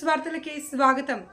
వార్తలకి స్వాగతం.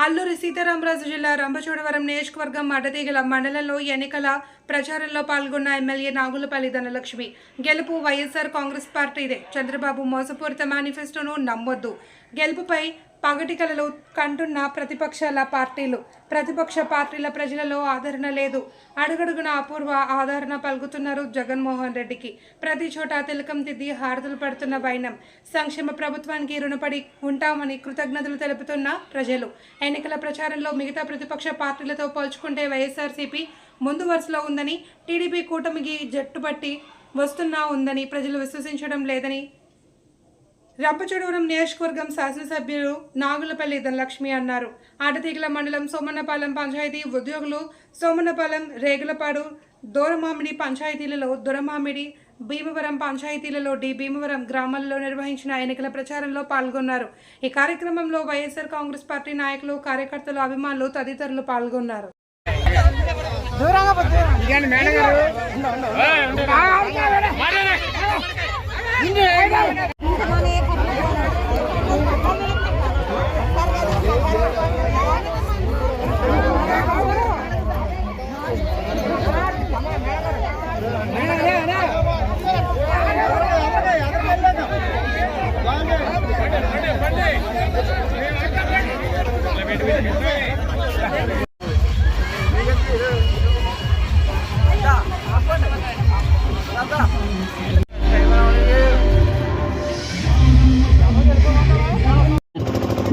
అల్లూరి సీతారామరాజు జిల్లా రంభచోడవరం నియోజకవర్గం అడ్డతీగల మండలంలో ఎన్నికల ప్రచారంలో పాల్గొన్న ఎమ్మెల్యే నాగులపల్లి ధనలక్ష్మి. గెలుపు వైఎస్ఆర్ కాంగ్రెస్ పార్టీదే. చంద్రబాబు మోసపూరిత మేనిఫెస్టోను నమ్మొద్దు. గెలుపుపై పగటికలలో కంటున్న ప్రతిపక్షాల పార్టీలు. ప్రతిపక్ష పార్టీల ప్రజలలో ఆదరణ లేదు. అడుగడుగున అపూర్వ ఆదరణ పలుకుతున్నారు జగన్మోహన్ రెడ్డికి. ప్రతి చోట తిలకం దిద్ది హారతులు పడుతున్న వైనం. సంక్షేమ ప్రభుత్వానికి రుణపడి ఉంటామని కృతజ్ఞతలు తెలుపుతున్న ప్రజలు. ఎన్నికల ప్రచారంలో మిగతా ప్రతిపక్ష పార్టీలతో పోల్చుకుంటే వైఎస్ఆర్సీపీ ముందు వరుసలో ఉందని టీడీపీ కూటమికి జట్టుబట్టి వస్తున్నా ఉందని ప్రజలు విశ్వసించడం లేదని రంపచోడవరం నియోజకవర్గం శాసనసభ్యులు నాగులపల్లి ధనలక్ష్మి అన్నారు. ఆటతీగల మండలం సోమన్నపాలెం పంచాయతీ ఉద్యోగులు సోమన్నపాలెం రేగులపాడు దూరమామిడి పంచాయతీలలో దొరమామిడి భీమవరం పంచాయతీలలో డి భీమవరం గ్రామాల్లో నిర్వహించిన ఎన్నికల ప్రచారంలో పాల్గొన్నారు. ఈ కార్యక్రమంలో వైఎస్ఆర్ కాంగ్రెస్ పార్టీ నాయకులు కార్యకర్తలు అభిమానులు తదితరులు పాల్గొన్నారు.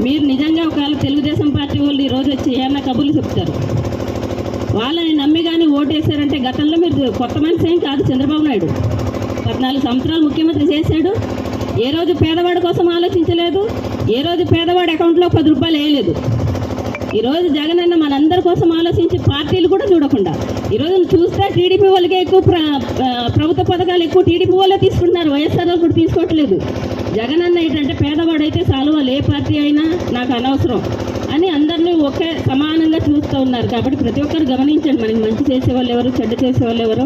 మీరు నిజంగా ఒకవేళ తెలుగుదేశం పార్టీ వాళ్ళు ఈరోజు వచ్చి ఏమన్నా కబుర్లు చెప్తారు? వాళ్ళని నమ్మి కానీ ఓటేశారంటే గతంలో మీరు కొత్త మనిషి ఏం కాదు చంద్రబాబు నాయుడు. పద్నాలుగు సంవత్సరాలు ముఖ్యమంత్రి చేశాడు. ఏ రోజు పేదవాడి కోసం ఆలోచించలేదు. ఏ రోజు పేదవాడి అకౌంట్లో పది రూపాయలు వేయలేదు. ఈరోజు జగన్ అన్న మనందరి కోసం ఆలోచించి పార్టీలు కూడా చూడకుండా. ఈరోజు చూస్తే టీడీపీ వాళ్ళకే ఎక్కువ ప్రభుత్వ పథకాలు ఎక్కువ టీడీపీ వాళ్ళే తీసుకుంటున్నారు. వైఎస్ఆర్ వాళ్ళు కూడా తీసుకోవట్లేదు. జగన్ అన్న ఏంటంటే పేదవాడైతే చాలు వాళ్ళు ఏ పార్టీ అయినా నాకు అనవసరం అని అందరినీ ఒకే సమానంగా చూస్తూ ఉన్నారు. కాబట్టి ప్రతి ఒక్కరు గమనించండి మనకి మంచి చేసే వాళ్ళు ఎవరు చెడ్డ చేసే వాళ్ళు ఎవరు?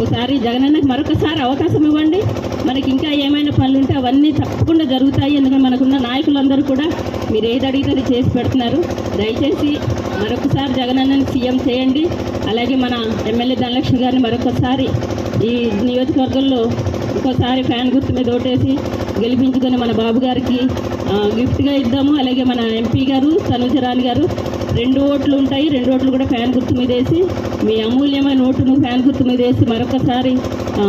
ఒకసారి జగనన్నకి మరొకసారి అవకాశం ఇవ్వండి. మనకి ఇంకా ఏమైనా పనులు ఉంటే అవన్నీ తప్పకుండా జరుగుతాయి. ఎందుకంటే మనకున్న నాయకులందరూ కూడా మీరు ఏది అడిగితే అది చేసి పెడుతున్నారు. దయచేసి మరొకసారి జగనన్నని సీఎం చేయండి. అలాగే మన ఎమ్మెల్యే ధనలక్ష్మి గారిని మరొకసారి ఈ నియోజకవర్గంలో ఒక్కోసారి ఫ్యాన్ గుర్తు మీద ఓటేసి గెలిపించుకొని మన బాబు గారికి గిఫ్ట్గా ఇద్దాము. అలాగే మన ఎంపీ గారు తనుజరాణి గారు రెండు ఓట్లు ఉంటాయి. రెండు ఓట్లు కూడా ఫ్యాన్ గుర్తు మీద వేసి మీ అమూల్యమైన ఓటును ఫ్యాన్ గుర్తు మీద వేసి మరొకసారి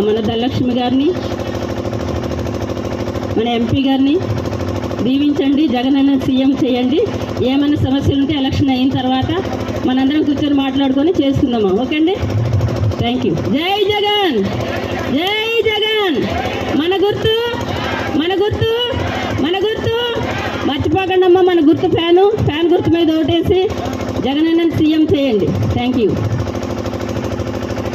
మన ధనలక్ష్మి గారిని మన ఎంపీ గారిని దీవించండి. జగన్ అన్న సీఎం చేయండి. ఏమైనా సమస్యలు ఉంటే ఎలక్షన్ అయిన తర్వాత మనందరం కూర్చొని మాట్లాడుకొని చేసుకుందామా? ఓకే అండి? థ్యాంక్ యూ జై జగన్ జై జగన్ మన గుర్తు మన గుర్తు మన గుర్తు మర్చిపోకండి అమ్మా మన గుర్తు ఫ్యాను ఫ్యాన్ గుర్తు మీద ఓటేసి జగన్ సీఎం చేయండి. Thank you